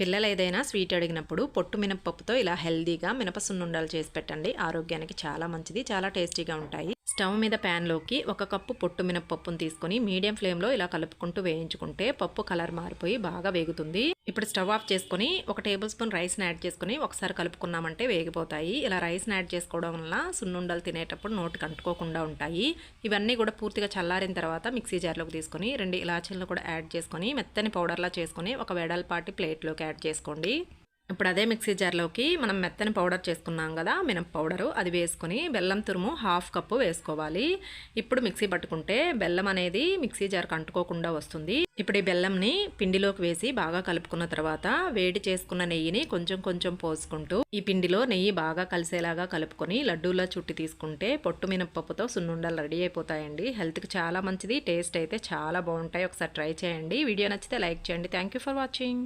పిల్లలు ఏదైనా స్వీట్ అడిగినప్పుడు పొట్టు మినపప్పుతో ఇలా హెల్దీగా మినప సున్నుండలు చేసి పెట్టండి. ఆరోగ్యానికి చాలా మంచిది చాలా టేస్టీగా ఉంటాయి. స్టవ్ మీద ప్యాన్లోకి ఒక కప్పు పొట్టు మినపప్పును తీసుకొని మీడియం ఫ్లేమ్లో ఇలా కలుపుకుంటూ వేయించుకుంటే పప్పు కలర్ మారిపోయి బాగా వేగుతుంది. ఇప్పుడు స్టవ్ ఆఫ్ చేసుకొని ఒక టేబుల్ స్పూన్ రైస్ని యాడ్ చేసుకొని ఒకసారి కలుపుకున్నామంటే వేగిపోతాయి. ఇలా రైస్ని యాడ్ చేసుకోవడం వల్ల సున్నుండలు తినేటప్పుడు నోటికి అంటుకోకుండా ఉంటాయి. ఇవన్నీ కూడా పూర్తిగా చల్లారిన తర్వాత మిక్సీ జార్లోకి తీసుకొని రెండు ఇలాచీలను కూడా యాడ్ చేసుకొని మెత్తని పౌడర్లా చేసుకొని ఒక వెడల్పాటి ప్లేట్లోకి యాడ్ చేసుకోండి. ఇప్పుడు అదే మిక్సీ జార్లోకి మనం మెత్తని పౌడర్ చేసుకున్నాం కదా మినప పౌడరు అది వేసుకొని బెల్లం తురుము హాఫ్ కప్పు వేసుకోవాలి. ఇప్పుడు మిక్సీ పట్టుకుంటే బెల్లం అనేది మిక్సీ జార్కి అంటుకోకుండా వస్తుంది. ఇప్పుడు ఈ బెల్లంని పిండిలోకి వేసి బాగా కలుపుకున్న తర్వాత వేడి చేసుకున్న నెయ్యిని కొంచెం కొంచెం పోసుకుంటూ ఈ పిండిలో నెయ్యి బాగా కలిసేలాగా కలుపుకొని లడ్డూలా చుట్టి తీసుకుంటే పొట్టు మినపప్పుతో సున్నుండలు రెడీ అయిపోతాయండి. హెల్త్కి చాలా మంచిది టేస్ట్ అయితే చాలా బాగుంటాయి. ఒకసారి ట్రై చేయండి. వీడియో నచ్చితే లైక్ చేయండి. Thank for watching.